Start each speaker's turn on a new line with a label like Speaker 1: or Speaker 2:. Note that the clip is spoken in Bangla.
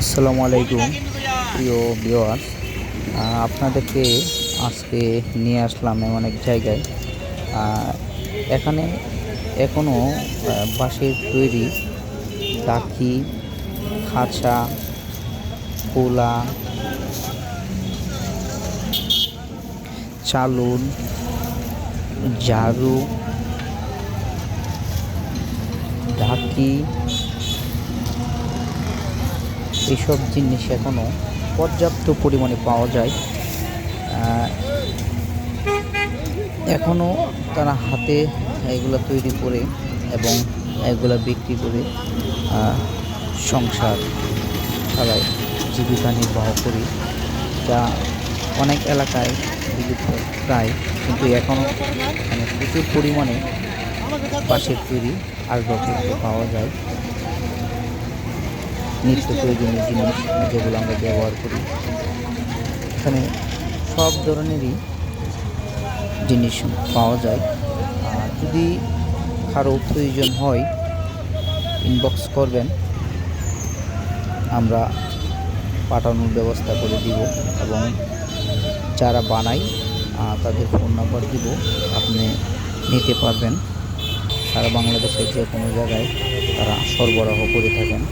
Speaker 1: আসসালামু আলাইকুম, প্রিয় ভিওয়ার্স আপনাদেরকে আজকে নিয়ে আসলাম এমন এক জায়গায়। এখানে এখনও বাঁশের তৈরি দাখি খাঁচা পোলা চালুন, ঝাড়ু, ঢাকি এইসব জিনিস এখনও পর্যাপ্ত পরিমাণে পাওয়া যায়। এখনও তারা হাতে এগুলো তৈরি করে এবং এগুলা বিক্রি করে সংসার চালায়, জীবিকা নির্বাহ করি, যা অনেক এলাকায় বিলুপ্ত প্রায়, কিন্তু এখনও মানে প্রচুর পরিমাণে পাশের তৈরি আসবাবপত্র পাওয়া যায়। নিত্য প্রয়োজনীয় জিনিস যেগুলো আমরা ব্যবহার করি। এখানে সব ধরনেরই জিনিস পাওয়া যায়। আর যদি কারও প্রয়োজন হয় ইনবক্স করবেন। আমরা পাঠানোর ব্যবস্থা করে দিব এবং যারা বানাই তাদের ফোন নাম্বার দিব। আপনি নিতে পারবেন। সারা বাংলাদেশের যে কোনো জায়গায় তারা সরবরাহ করে থাকেন।